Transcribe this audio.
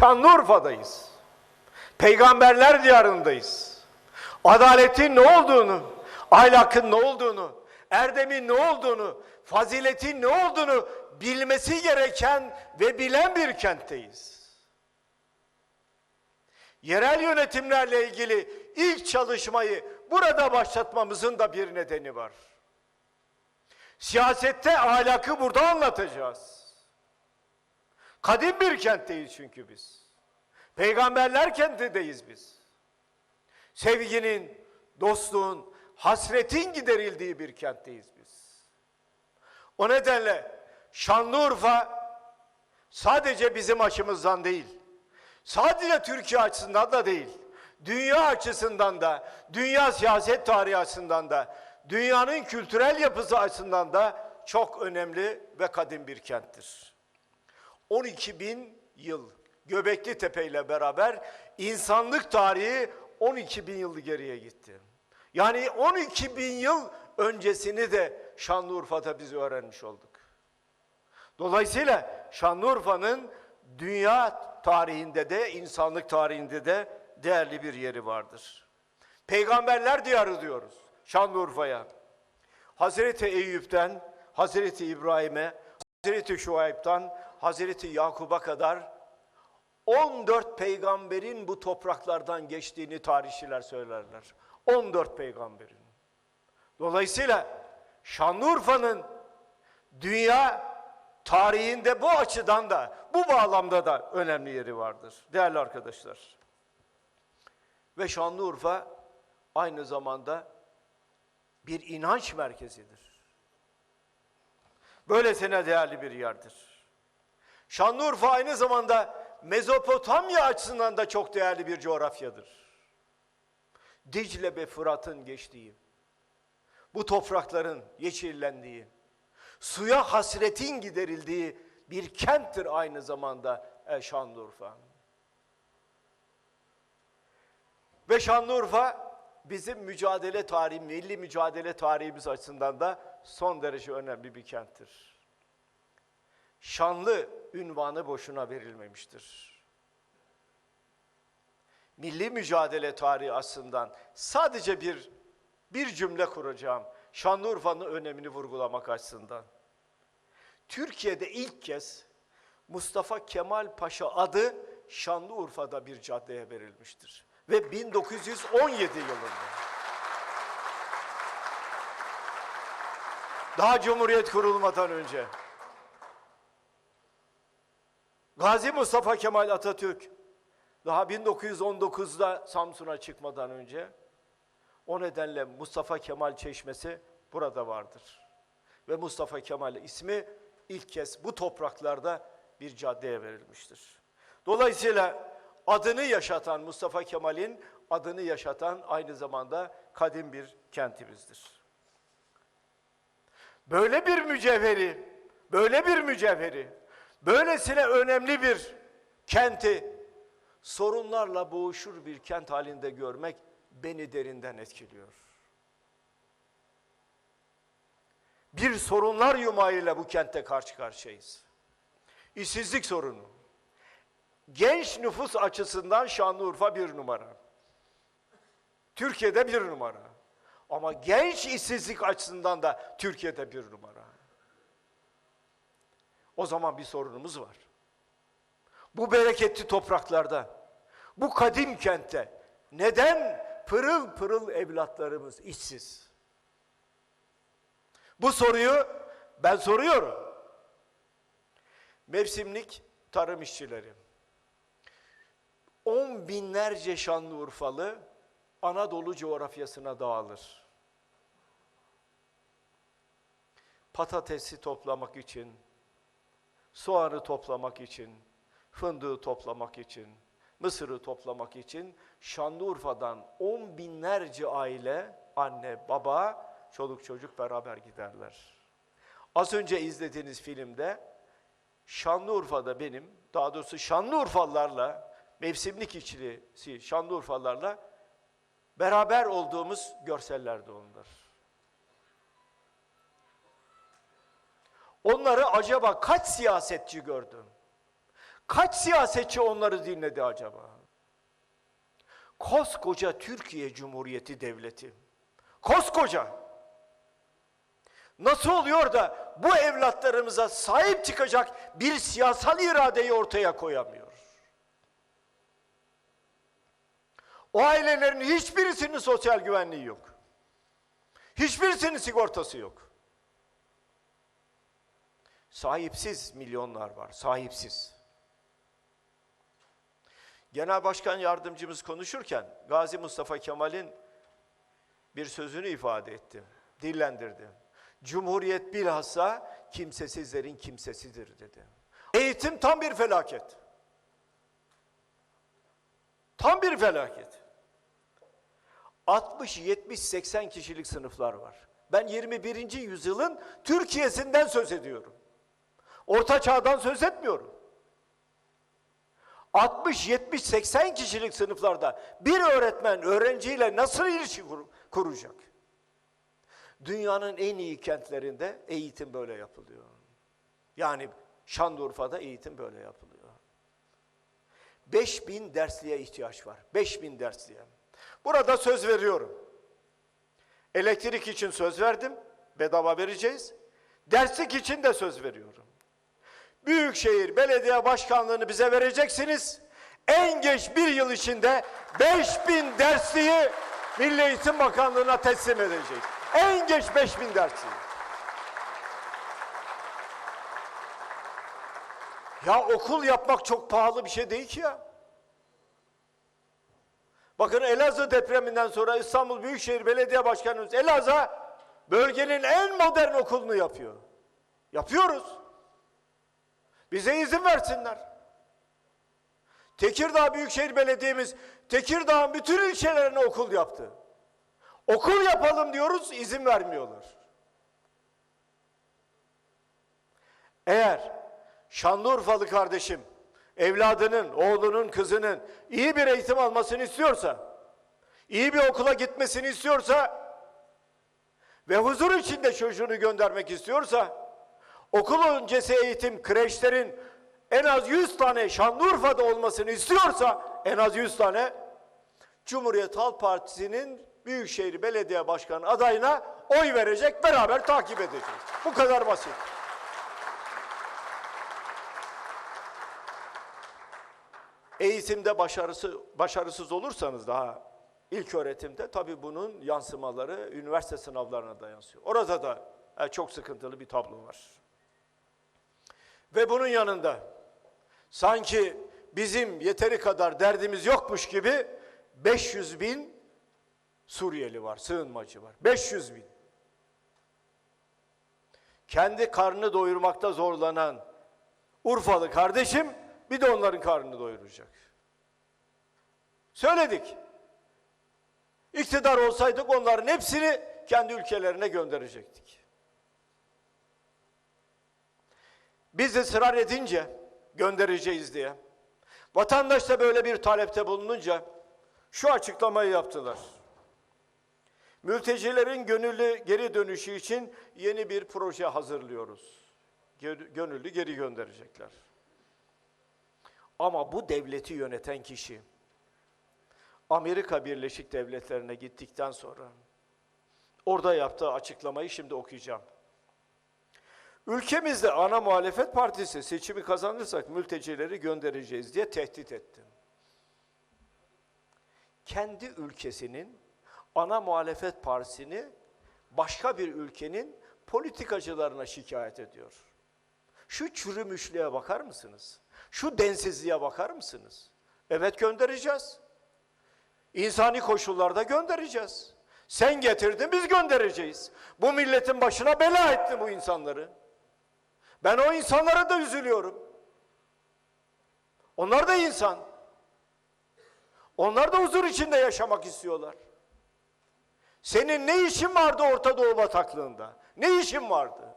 Şanlıurfa'dayız. Peygamberler diyarındayız. Adaletin ne olduğunu, ahlakın ne olduğunu, erdemin ne olduğunu, faziletin ne olduğunu bilmesi gereken ve bilen bir kentteyiz. Yerel yönetimlerle ilgili ilk çalışmayı burada başlatmamızın da bir nedeni var. Siyasette ahlakı burada anlatacağız. Kadim bir kentteyiz çünkü biz. Peygamberler kentindeyiz biz. Sevginin, dostluğun, hasretin giderildiği bir kentteyiz biz. O nedenle Şanlıurfa sadece bizim açımızdan değil, sadece Türkiye açısından da değil, dünya açısından da, dünya siyaset tarihi açısından da, dünyanın kültürel yapısı açısından da çok önemli ve kadim bir kenttir. 12 bin yıl Göbekli Tepe ile beraber insanlık tarihi 12 bin yıl geriye gitti. Yani 12 bin yıl öncesini de Şanlıurfa'da biz öğrenmiş olduk. Dolayısıyla Şanlıurfa'nın dünya tarihinde de insanlık tarihinde de değerli bir yeri vardır. Peygamberler diyarı diyoruz Şanlıurfa'ya. Hazreti Eyüp'ten Hazreti İbrahim'e, Hazreti Şuayb'tan Hazreti Yakub'a kadar 14 peygamberin bu topraklardan geçtiğini tarihçiler söylerler. 14 peygamberin. Dolayısıyla Şanlıurfa'nın dünya tarihinde bu açıdan da, bu bağlamda da önemli yeri vardır değerli arkadaşlar. Ve Şanlıurfa aynı zamanda bir inanç merkezidir. Böylesine değerli bir yerdir. Şanlıurfa aynı zamanda Mezopotamya açısından da çok değerli bir coğrafyadır. Dicle ve Fırat'ın geçtiği, bu toprakların yeşillendiği, suya hasretin giderildiği bir kenttir aynı zamanda e, Şanlıurfa. Ve Şanlıurfa bizim mücadele tarihi, milli mücadele tarihimiz açısından da son derece önemli bir kenttir. Şanlı ünvanı boşuna verilmemiştir. Milli mücadele tarihi açısından sadece bir bir cümle kuracağım. Şanlıurfa'nın önemini vurgulamak açısından. Türkiye'de ilk kez Mustafa Kemal Paşa adı Şanlıurfa'da bir caddeye verilmiştir. Ve 1917 yılında. Daha Cumhuriyet kurulmadan önce. Gazi Mustafa Kemal Atatürk daha 1919'da Samsun'a çıkmadan önce o nedenle Mustafa Kemal Çeşmesi burada vardır. Ve Mustafa Kemal ismi ilk kez bu topraklarda bir caddeye verilmiştir. Dolayısıyla adını yaşatan Mustafa Kemal'in adını yaşatan aynı zamanda kadim bir kentimizdir. Böyle bir mücevheri, böyle bir mücevheri, böylesine önemli bir kenti sorunlarla boğuşur bir kent halinde görmek beni derinden etkiliyor. Bir sorunlar yumağıyla bu kentte karşı karşıyayız. İşsizlik sorunu. Genç nüfus açısından Şanlıurfa bir numara. Türkiye'de bir numara. Ama genç işsizlik açısından da Türkiye'de bir numara. O zaman bir sorunumuz var. Bu bereketli topraklarda, bu kadim kentte neden pırıl pırıl evlatlarımız işsiz? Bu soruyu ben soruyorum. Mevsimlik tarım işçileri. On binlerce Şanlıurfalı Anadolu coğrafyasına dağılır. Patatesi toplamak için, soğanı toplamak için, fındığı toplamak için, mısırı toplamak için Şanlıurfa'dan on binlerce aile, anne, baba, çoluk çocuk beraber giderler. Az önce izlediğiniz filmde Şanlıurfa'da benim, daha doğrusu Şanlıurfalılarla, mevsimlik içlisi Şanlıurfalılarla beraber olduğumuz görseller de onlar. Onları acaba kaç siyasetçi gördüm? Kaç siyasetçi onları dinledi acaba? Koskoca Türkiye Cumhuriyeti Devleti. Koskoca. Nasıl oluyor da bu evlatlarımıza sahip çıkacak bir siyasal iradeyi ortaya koyamıyor? O ailelerin hiçbirisinin sosyal güvenliği yok. Hiçbirisinin sigortası yok. Sahipsiz milyonlar var, sahipsiz. Genel Başkan Yardımcımız konuşurken Gazi Mustafa Kemal'in bir sözünü ifade etti, dillendirdi. Cumhuriyet bilhassa kimsesizlerin kimsesidir dedi. Eğitim tam bir felaket. Tam bir felaket. 60, 70, 80 kişilik sınıflar var. Ben 21. yüzyılın Türkiye'sinden söz ediyorum. Orta çağdan söz etmiyorum. 60, 70, 80 kişilik sınıflarda bir öğretmen öğrenciyle nasıl ilişki kur- kuracak? Dünyanın en iyi kentlerinde eğitim böyle yapılıyor. Yani Şanlıurfa'da eğitim böyle yapılıyor. 5000 dersliğe ihtiyaç var. 5000 dersliğe. Burada söz veriyorum. Elektrik için söz verdim. Bedava vereceğiz. Derslik için de söz veriyorum. Büyükşehir Belediye Başkanlığı'nı bize vereceksiniz. En geç bir yıl içinde 5000 dersliği Milli Eğitim Bakanlığı'na teslim edeceğiz. En geç 5000 dersliği. Ya okul yapmak çok pahalı bir şey değil ki ya. Bakın Elazığ depreminden sonra İstanbul Büyükşehir Belediye Başkanımız Elazığ'a bölgenin en modern okulunu yapıyor. Yapıyoruz. Bize izin versinler. Tekirdağ Büyükşehir Belediye'miz Tekirdağ'ın bütün ilçelerine okul yaptı. Okul yapalım diyoruz, izin vermiyorlar. Eğer Şanlıurfalı kardeşim evladının, oğlunun, kızının iyi bir eğitim almasını istiyorsa, iyi bir okula gitmesini istiyorsa ve huzur içinde çocuğunu göndermek istiyorsa, okul öncesi eğitim kreşlerin en az 100 tane Şanlıurfa'da olmasını istiyorsa, en az 100 tane Cumhuriyet Halk Partisi'nin Büyükşehir Belediye Başkanı adayına oy verecek, beraber takip edeceğiz. Bu kadar basit. Eğitimde başarısı, başarısız olursanız daha ilk öğretimde tabii bunun yansımaları üniversite sınavlarına da yansıyor. Orada da e, çok sıkıntılı bir tablo var. Ve bunun yanında sanki bizim yeteri kadar derdimiz yokmuş gibi 500 bin Suriyeli var, sığınmacı var. 500 bin. Kendi karnını doyurmakta zorlanan Urfalı kardeşim bir de onların karnını doyuracak. Söyledik. İktidar olsaydık onların hepsini kendi ülkelerine gönderecektik. Biz ısrar edince göndereceğiz diye. Vatandaş da böyle bir talepte bulununca şu açıklamayı yaptılar. Mültecilerin gönüllü geri dönüşü için yeni bir proje hazırlıyoruz. Gö- Gönüllü geri gönderecekler. Ama bu devleti yöneten kişi Amerika Birleşik Devletleri'ne gittikten sonra orada yaptığı açıklamayı şimdi okuyacağım. Ülkemizde ana muhalefet partisi seçimi kazanırsak mültecileri göndereceğiz diye tehdit etti. Kendi ülkesinin ana muhalefet partisini başka bir ülkenin politikacılarına şikayet ediyor. Şu çürümüşlüğe bakar mısınız? Şu densizliğe bakar mısınız? Evet göndereceğiz. İnsani koşullarda göndereceğiz. Sen getirdin biz göndereceğiz. Bu milletin başına bela etti bu insanları. Ben o insanlara da üzülüyorum. Onlar da insan. Onlar da huzur içinde yaşamak istiyorlar. Senin ne işin vardı Orta Doğu bataklığında? Ne işin vardı?